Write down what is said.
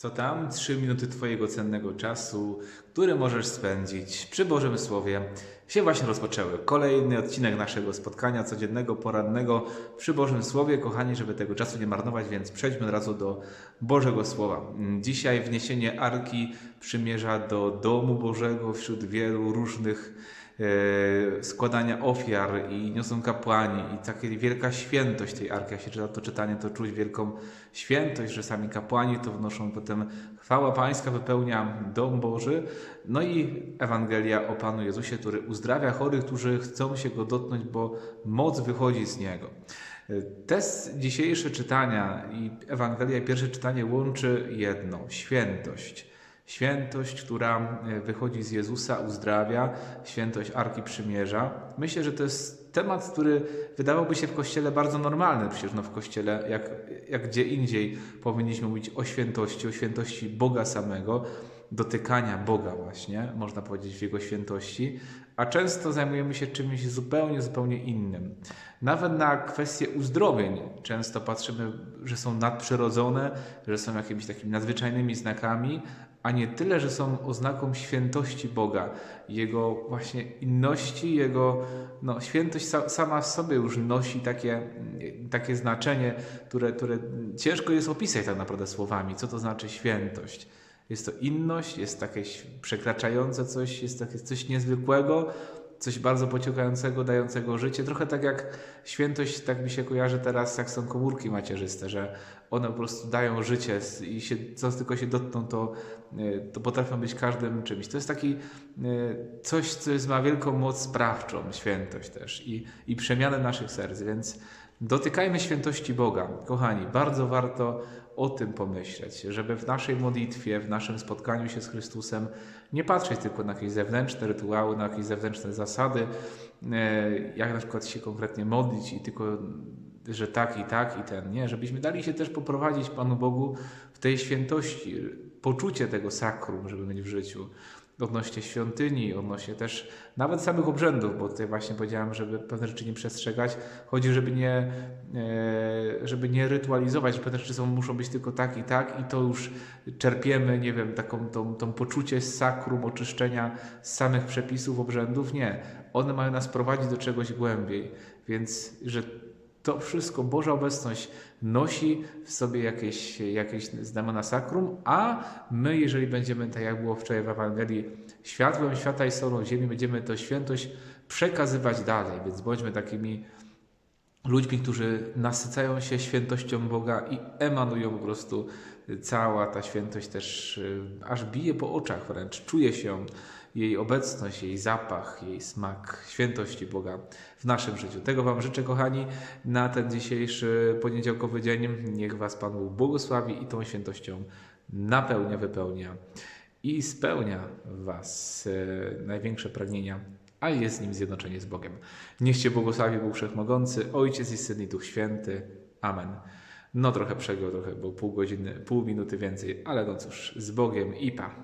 Co tam? Trzy minuty Twojego cennego czasu, który możesz spędzić przy Bożym Słowie, się właśnie rozpoczęły. Kolejny odcinek naszego spotkania codziennego, porannego przy Bożym Słowie. Kochani, żeby tego czasu nie marnować, więc przejdźmy od razu do Bożego Słowa. Dzisiaj wniesienie Arki Przymierza do domu Bożego wśród wielu różnych składania ofiar i niosą kapłani i taka wielka świętość tej arki. Jak się czyta to czytanie, to czuć wielką świętość, że sami kapłani to wnoszą, potem chwała Pańska wypełnia dom Boży. No i Ewangelia o Panu Jezusie, który uzdrawia chorych, którzy chcą się Go dotknąć, bo moc wychodzi z Niego. Te dzisiejsze czytania i Ewangelia pierwsze czytanie łączy jedno świętość. Świętość, która e, wychodzi z Jezusa, uzdrawia, świętość Arki Przymierza. Myślę, że to jest temat, który wydawałby się w Kościele bardzo normalny. Przecież no w Kościele, jak, jak gdzie indziej, powinniśmy mówić o świętości, o świętości Boga samego, dotykania Boga właśnie, można powiedzieć, w Jego świętości, a często zajmujemy się czymś zupełnie, zupełnie innym. Nawet na kwestie uzdrowień często patrzymy, że są nadprzyrodzone, że są jakimiś takimi nadzwyczajnymi znakami, a nie tyle, że są oznaką świętości Boga, Jego właśnie inności, Jego no, świętość sa, sama w sobie już nosi takie, takie znaczenie, które, które ciężko jest opisać tak naprawdę słowami, co to znaczy świętość. Jest to inność, jest takie przekraczające coś, jest takie coś niezwykłego, coś bardzo pociągającego, dającego życie. Trochę tak jak świętość, tak mi się kojarzy teraz, jak są komórki macierzyste, że one po prostu dają życie i się, co tylko się dotkną, to, e, to potrafią być każdym czymś. To jest taki e, coś, co jest, ma wielką moc sprawczą, świętość też i, i przemianę naszych serc, więc dotykajmy świętości Boga. Kochani, bardzo warto o tym pomyśleć, żeby w naszej modlitwie, w naszym spotkaniu się z Chrystusem nie patrzeć tylko na jakieś zewnętrzne rytuały, na jakieś zewnętrzne zasady, e, jak na przykład się konkretnie modlić i tylko, że tak i tak i ten. Nie, żebyśmy dali się też poprowadzić Panu Bogu w tej świętości, poczucie tego sakrum, żeby mieć w życiu odnośnie świątyni, odnośnie też nawet samych obrzędów, bo tutaj właśnie powiedziałem, żeby pewne rzeczy nie przestrzegać. Chodzi, żeby nie, e, żeby nie rytualizować, że pewne rzeczy są, muszą być tylko tak i tak i to już czerpiemy, nie wiem, taką tą, tą poczucie sakrum, oczyszczenia z samych przepisów obrzędów. Nie. One mają nas prowadzić do czegoś głębiej. Więc, że to wszystko, Boża obecność nosi w sobie jakieś, jakieś znamiona sakrum, a my, jeżeli będziemy, tak jak było wczoraj w Ewangelii, światłem świata i solą ziemi, będziemy tę świętość przekazywać dalej, więc bądźmy takimi ludźmi, którzy nasycają się świętością Boga i emanują po prostu cała ta świętość też y, aż bije po oczach wręcz, czuje się jej obecność, jej zapach, jej smak świętości Boga w naszym życiu. Tego Wam życzę, kochani, na ten dzisiejszy poniedziałkowy dzień. Niech Was Pan Bóg błogosławi i tą świętością napełnia, wypełnia i spełnia Was e, największe pragnienia, a jest nim zjednoczenie z Bogiem. Niech Cię błogosławi Bóg Wszechmogący, Ojciec i Syn i Duch Święty. Amen. No trochę przegiął, trochę, bo pół godziny, pół minuty więcej, ale no cóż, z Bogiem i pa.